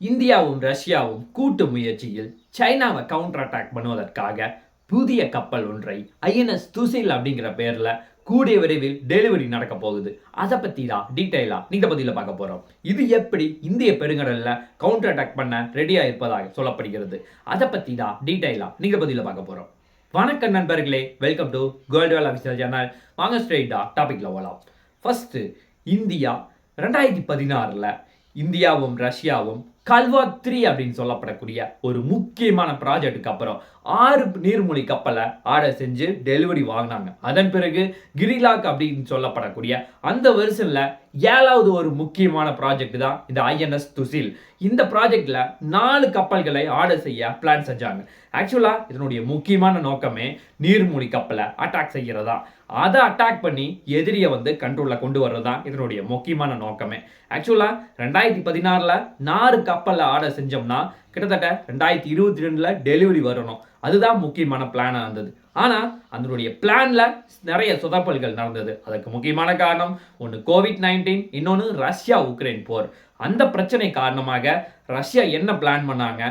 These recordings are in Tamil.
இந்தியாவும் ரஷ்யாவும் கூட்டு முயற்சியில் சைனாவை கவுண்டர் அட்டாக் பண்ணுவதற்காக புதிய கப்பல் ஒன்றை ஐஎன்எஸ் துசில் அப்படிங்கிற பேரில் கூடிய விரைவில் டெலிவரி நடக்க போகுது. அதை பற்றி தான் டீட்டெயிலாக நீங்க பதிலில் பார்க்க போகிறோம் இது எப்படி இந்திய பெருங்கடலில் கவுண்டர் அட்டாக் பண்ண ரெடியாக இருப்பதாக சொல்லப்படுகிறது. அதை பற்றி தான் டீட்டெயிலாக நீங்க பதிலில் பார்க்க போகிறோம் வணக்கம் நண்பர்களே welcome to gold official channel வாங்க ஸ்ட்ரெயிட்டாக டாபிக்ல போகலாம் ஃபஸ்ட்டு இந்தியா ரெண்டாயிரத்தி பதினாறில் இந்தியாவும் ரஷ்யாவும் கல்வா த்ரீ அப்படின்னு சொல்லப்படக்கூடிய ஒரு முக்கியமான ப்ராஜெக்ட்டுக்கு அப்புறம் ஆறு நீர்மொழி கப்பலை ஆர்டர் செஞ்சு டெலிவரி வாங்கினாங்க. அதன் பிறகு கிரிலாக் அப்படின்னு சொல்லப்படக்கூடிய அந்த வருஷனில் ஏழாவது ஒரு முக்கியமான ப்ராஜெக்ட் தான் இந்த ஐஎன்எஸ் துசில் இந்த ப்ராஜெக்டில் நாலு கப்பல்களை ஆர்டர் செய்ய பிளான் செஞ்சாங்க. ஆக்சுவலா இதனுடைய முக்கியமான நோக்கமே நீர்மூழ்கி கப்பலை அட்டாக் செய்கிறதா அதை அட்டாக் பண்ணி எதிரியை வந்து கண்ட்ரோலில் கொண்டு வர்றது தான் இதனுடைய முக்கியமான நோக்கமே. ஆக்சுவலாக ரெண்டாயிரத்தி பதினாறில் நாலு கப்பலில் ஆர்டர் செஞ்சோம்னா கிட்டத்தட்ட ரெண்டாயிரத்தி இருபத்தி ரெண்டில் டெலிவரி வரணும். அதுதான் முக்கியமான பிளானாக இருந்தது. ஆனால் அதனுடைய பிளானில் நிறைய சொதப்பல்கள் நடந்தது. அதுக்கு முக்கியமான காரணம் ஒன்று கோவிட் நைன்டீன் இன்னொன்று ரஷ்யா உக்ரைன் போர். அந்த பிரச்சனை காரணமாக ரஷ்யா என்ன பிளான் பண்ணாங்க?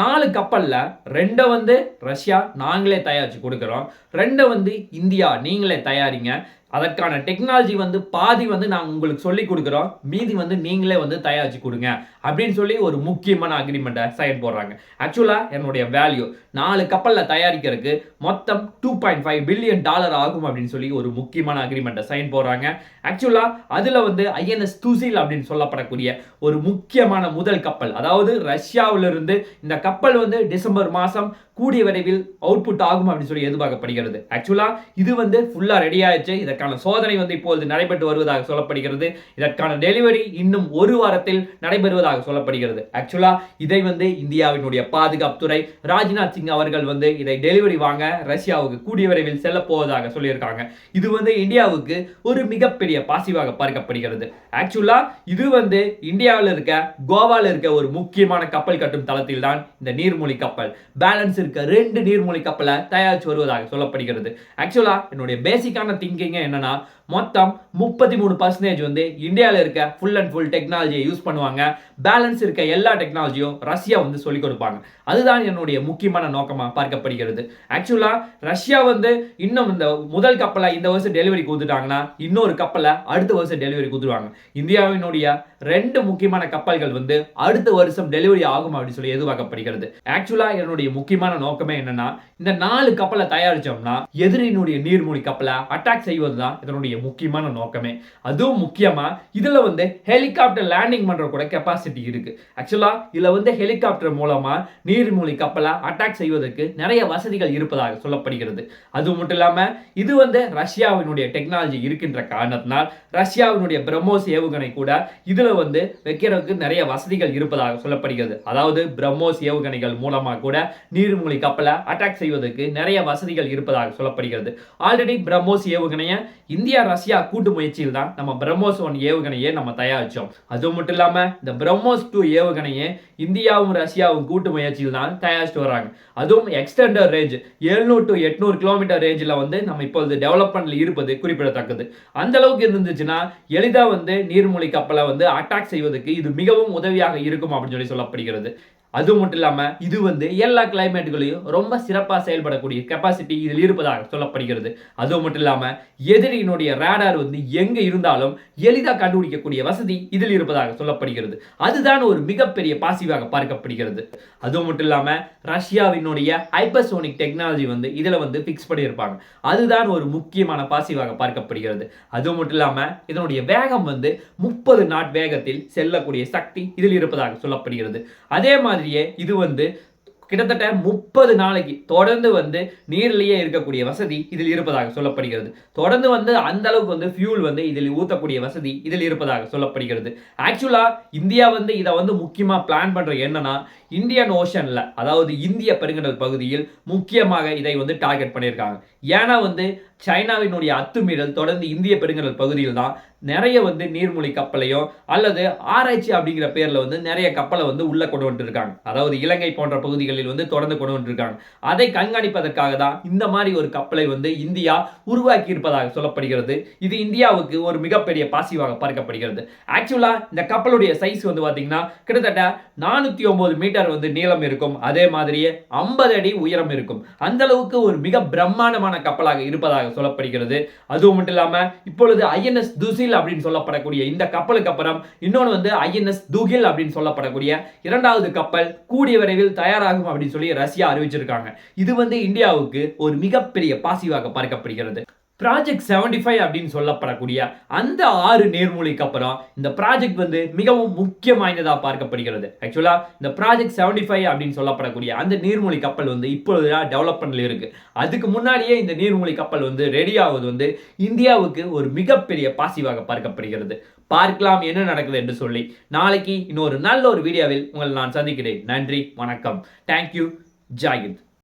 நாலு கப்பலில் ரெண்டை வந்து ரஷ்யா நாங்களே தயாரித்து கொடுக்குறோம். ரெண்டை வந்து இந்தியா நீங்களே தயாரிங்க. அதற்கான டெக்னாலஜி வந்து பாதி வந்து நாங்கள் உங்களுக்கு சொல்லி கொடுக்குறோம். மீதி வந்து நீங்களே வந்து தயாரிச்சு கொடுங்க. அப்படின்னு சொல்லி ஒரு முக்கியமான அக்ரிமெண்ட்டை சைன் போடுறாங்க. ஆக்சுவலாக என்னுடைய வேல்யூ நாலு கப்பலில் தயாரிக்கிறதுக்கு மொத்தம் two point five billion dollar ஆகும் அப்படின்னு சொல்லி ஒரு முக்கியமான அக்ரிமெண்ட்டை சைன் போடுறாங்க. ஆக்சுவலாக அதில் வந்து ஐஎன்எஸ் தூசில் அப்படின்னு சொல்லப்படக்கூடிய ஒரு முக்கியமான முதல் கப்பல் அதாவது ரஷ்யாவிலிருந்து இந்த கப்பல் வந்து டிசம்பர் மாதம் கூடிய விரைவில் அவுட்புட் ஆகும் அப்படின்னு சொல்லி எதிர்பார்க்கப்படுகிறது. ஆக்சுவலாக இது வந்து ஃபுல்லாக ரெடி ஆயிடுச்சு. இதற்கான சோதனை வந்து இப்போது நடைபெற்று வருவதாக சொல்லப்படுகிறது. இதற்கான டெலிவரி இன்னும் ஒரு வாரத்தில் நடைபெறுவதாக சொல்லப்படுகிறது. ஆக்சுவலாக இதை வந்து இந்தியாவினுடைய பாதுகாப்புத்துறை ராஜ்நாத் சிங் அவர்கள் வந்து இதை டெலிவரி வாங்க ரஷ்யாவுக்கு கூடிய விரைவில் செல்ல போவதாக சொல்லியிருக்காங்க. இது வந்து இந்தியாவுக்கு ஒரு மிகப்பெரிய பாசிவாக பார்க்கப்படுகிறது. ஆக்சுவலா இது வந்து இந்தியாவில் இருக்க கோவாவில் இருக்க ஒரு முக்கியமான கப்பல் கட்டும் தளத்தில் தான் இந்த நீர்மூழ்கி கப்பல். பேலன்ஸ் இருக்க. ரெண்டு நீர்மூழ்கி கப்பலை தயாரித்து வருவதாக சொல்லப்படுகிறது. ஆக்சுவலா என்னுடைய பேசிக்கான திங்கிங் என்னன்னா மொத்தம் முப்பத்தி மூணு பர்சன்டேஜ் வந்து இந்தியாவில் இருக்க ஃபுல் அண்ட் ஃபுல் டெக்னாலஜியை யூஸ் பண்ணுவாங்க. பேலன்ஸ் இருக்க எல்லா டெக்னாலஜியும் ரஷ்யா வந்து சொல்லிக் கொடுப்பாங்க. அதுதான் என்னுடைய முக்கியமான நோக்கமாக பார்க்கப்படுகிறது. ஆக்சுவலாக ரஷ்யா வந்து இன்னும் இந்த முதல் கப்பலை இந்த வருஷம் டெலிவரி கொடுத்துட்டாங்கன்னா இன்னொரு கப்பலை அடுத்த வருஷம் டெலிவரி கொடுத்துருவாங்க. இந்தியாவினுடைய ரெண்டு முக்கியமான கப்பல்கள் வந்து அடுத்த வருஷம் டெலிவரி ஆகும் அப்படின்னு சொல்லி எதிர்பார்க்கப்படுகிறது. ஆக்சுவலாக என்னுடைய முக்கியமான நோக்கமே என்னன்னா இந்த நாலு கப்பலை தயாரிச்சோம்னா எதிரியினுடைய நீர்மூழ்கி கப்பலை அட்டாக் செய்வது தான் இதனுடைய முக்கியமான நோக்கமே. அதுவும் முக்கியமா இதுல வந்து ஹெலிகாப்டர் லேண்டிங் பண்ற கூட கெப்பாசிட்டி இருக்கு. ஆக்சுவலா இதுல வந்து ஹெலிகாப்டர் மூலமா நீர்மூழ்கி கப்பலை அட்டாக் செய்வதற்கு நிறைய வசதிகள் இருப்பதாக சொல்லப்படுகிறது. அது மட்டும் இல்லாம இது வந்து ரஷ்யாவினுடைய டெக்னாலஜி இருக்கின்ற காரணத்தினால் ரஷ்யாவினுடைய பிரம்மோஸ் ஏவுகணை கூட இதுல வந்து வைக்கிறதுக்கு நிறைய வசதிகள் இருப்பதாக சொல்லப்படுகிறது. அதாவது பிரம்மோஸ் ஏவுகணைகள் மூலமா கூட நீர் நீர்மூழ்கி கப்பலை அட்டாக் செய்வதற்கு நிறைய வசதிகள் இருப்பதாக சொல்லப்படுகிறது. ஆல்ரெடி பிரம்மோஸ் ஏவுகணையை இந்தியா ரஷ்யா கூட்டு முயற்சியில் தான் நம்ம பிரம்மோஸ் ஒன் ஏவுகணையை நம்ம தயாரிச்சோம். அது மட்டும் இல்லாம இந்த பிரம்மோஸ் டூ ஏவுகணையை இந்தியாவும் ரஷ்யாவும் கூட்டு முயற்சியில் தான் தயாரிச்சுட்டு வராங்க அதுவும் எக்ஸ்டெண்டர் ரேஞ்ச் எழுநூறு டு எட்நூறு கிலோமீட்டர் ரேஞ்சில் வந்து நம்ம இப்பொழுது டெவலப்மெண்ட்ல இருப்பது குறிப்பிடத்தக்கது. அந்த அளவுக்கு இருந்துச்சுன்னா எளிதா வந்து நீர்மூழ்கி கப்பலை வந்து அட்டாக் செய்வதற்கு இது மிகவும் உதவியாக இருக்கும் அப்படின்னு சொல்லி சொல்லப்படுகிறது. அது மட்டும் இல்லாமல் இது வந்து எல்லா கிளைமேட்டுகளையும் ரொம்ப சிறப்பாக செயல்படக்கூடிய கெப்பாசிட்டி இதில் இருப்பதாக சொல்லப்படுகிறது. அது மட்டும் இல்லாமல் எதிரியினுடைய ரேடார் வந்து எங்கே இருந்தாலும் எளிதாக கண்டுபிடிக்கக்கூடிய வசதி இதில் இருப்பதாக சொல்லப்படுகிறது. அதுதான் ஒரு மிகப்பெரிய பாசிவாக பார்க்கப்படுகிறது. அது மட்டும் இல்லாமல் ரஷ்யாவினுடைய ஹைப்பர்சோனிக் டெக்னாலஜி வந்து இதில் வந்து ஃபிக்ஸ் பண்ணியிருப்பாங்க. அதுதான் ஒரு முக்கியமான பாசிவாக பார்க்கப்படுகிறது. அது மட்டும் இல்லாமல் இதனுடைய வேகம் வந்து முப்பது நாட் வேகத்தில் செல்லக்கூடிய சக்தி இதில் இருப்பதாக சொல்லப்படுகிறது. அதே மாதிரி மாதிரியே இது வந்து கிட்டத்தட்ட முப்பது நாளைக்கு தொடர்ந்து வந்து நீர்லேயே இருக்கக்கூடிய வசதி இதில் இருப்பதாக சொல்லப்படுகிறது. தொடர்ந்து வந்து அந்த அளவுக்கு வந்து ஃபியூல் வந்து இதில் ஊற்றக்கூடிய வசதி இதில் இருப்பதாக சொல்லப்படுகிறது. ஆக்சுவலா இந்தியா வந்து இதை வந்து முக்கியமா பிளான் பண்ணுற என்னன்னா இந்தியன் ஓஷன்ல அதாவது இந்திய பெருங்கடல் பகுதியில் முக்கியமாக இதை வந்து டார்கெட் பண்ணியிருக்காங்க. ஏன்னா வந்து சைனாவினுடைய அத்துமீறல் தொடர்ந்து இந்திய பெருங்கடல் பகுதியில் தான் நிறைய வந்து நீர்மூழ்கி கப்பலையோ அல்லது ஆராய்ச்சி அப்படிங்கிற பேரில் வந்து நிறைய கப்பலை வந்து உள்ள கொண்டு வந்துருக்காங்க. அதாவது இலங்கை போன்ற பகுதிகளில் வந்து தொடர்ந்து கொண்டு வந்துருக்காங்க. அதை கண்காணிப்பதற்காக தான் இந்த மாதிரி ஒரு கப்பலை வந்து இந்தியா உருவாக்கி இருப்பதாக சொல்லப்படுகிறது. இது இந்தியாவுக்கு ஒரு மிகப்பெரிய பாசிவாக பார்க்கப்படுகிறது. ஆக்சுவலா இந்த கப்பலுடைய சைஸ் வந்து பாத்தீங்கன்னா கிட்டத்தட்ட நானூத்தி ஒன்பது மீட்டர் வந்து நீளம் இருக்கும். அதே மாதிரியே ஐம்பது அடி உயரம் இருக்கும். அந்த அளவுக்கு ஒரு மிக பிரம்மாண்டமான கப்பலாக இருப்பதாக சொல்லப்படுகிறது. அதுவும் மட்டும் இல்லாம இப்பொழுது ஐஎன்எஸ் துசில் அப்படின்னு சொல்லப்படக்கூடிய இந்த கப்பலுக்கு அப்புறம் இன்னொன்று வந்து ஐஎன்எஸ் துகில் அப்படின்னு சொல்லப்படக்கூடிய இரண்டாவது கப்பல் கூடிய விரைவில் தயாராகும் அப்படின்னு சொல்லி ரஷ்யா அறிவிச்சிருக்காங்க. இது வந்து இந்தியாவுக்கு ஒரு மிகப்பெரிய பாசிவாக பார்க்கப்படுகிறது. ப்ராஜெக்ட் 75 ஃபைவ் அப்படின்னு சொல்லப்படக்கூடிய அந்த ஆறு நீர்மூழ்கிக்கு அப்புறம் இந்த ப்ராஜெக்ட் வந்து மிகவும் முக்கியம் வாய்ந்ததாக பார்க்கப்படுகிறது ஆக்சுவலாக இந்த ப்ராஜெக்ட் 75 ஃபைவ் அப்படின்னு சொல்லப்படக்கூடிய அந்த நீர்மூழ்கி கப்பல் வந்து இப்பொழுது டெவலப்மெண்ட்ல இருக்கு. அதுக்கு முன்னாடியே இந்த நீர்மூழ்கி கப்பல் வந்து ரெடி ஆகுது வந்து இந்தியாவுக்கு ஒரு மிகப்பெரிய பாசிவாக பார்க்கப்படுகிறது. பார்க்கலாம் என்ன நடக்குது என்று சொல்லி. நாளைக்கு இன்னொரு நல்ல ஒரு வீடியோவில் உங்களை நான் சந்திக்கிறேன். நன்றி வணக்கம். தேங்க்யூ ஜாகித்